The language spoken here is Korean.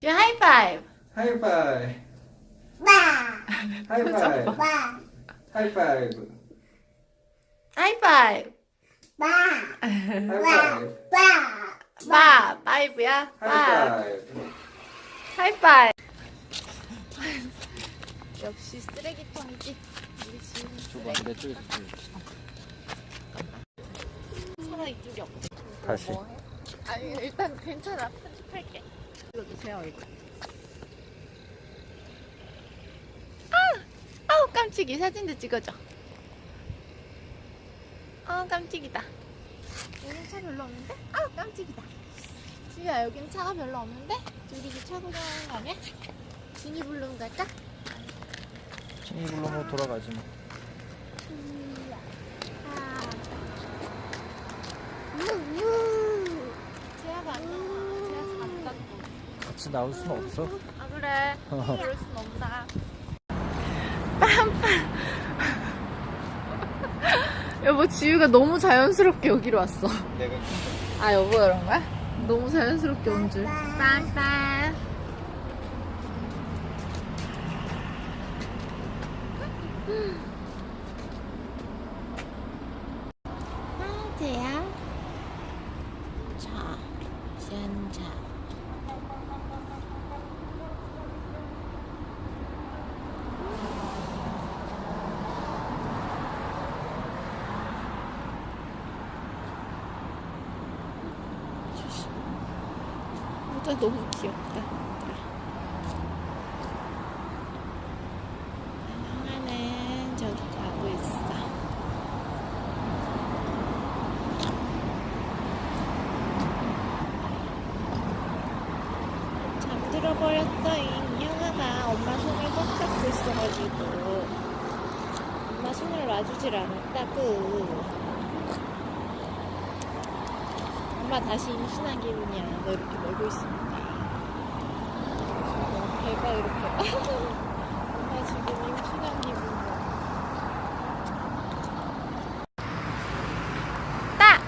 주 하이파이브. 하이파이. 하이파이. 하이파이브. 하이파이브. 하이파이브. 바, 파이브야. 바. 하이파이브. 하이파이브. 역시 쓰레기통이지. 줘봐 내 쪽에서 줘. 서로 이쪽이 없지. 다시. 뭐 해? 아니 일단 괜찮아. 편집할게. 찍어주세요 이거. 아, 아우 깜찍이 사진도 찍어줘. 아 깜찍이다. 여긴 차 별로 없는데? 아우 깜찍이다. 지우야 여긴 차가 별로 없는데? 둘이 차 구경하는 거 아니야? 지니 블룸 갈까? 친이 불러면 돌아가지 뭐. 제아가 안 나와. 제아 잠깐 또. 같이 나올 수는 없어. 아 그래. 그럴 순 없다. 빰빰. 여보 지우가 너무 자연스럽게 여기로 왔어. 내가 아 여보 그런 거야? 너무 자연스럽게 온 줄. 빰빰. 아 제야 자 짠자 모자 너무 귀엽다. 하나는 저기 가고 있어. 잠들어 버렸어 이 인형아가 엄마 손을 꽉 잡고 있어가지고 엄마 손을 놔주질 않았다고. 엄마 다시 임신한 기분이야. 너 이렇게 메고 있습니다. 배가 이렇게. 엄마 지금 임신한 기분이야. 따!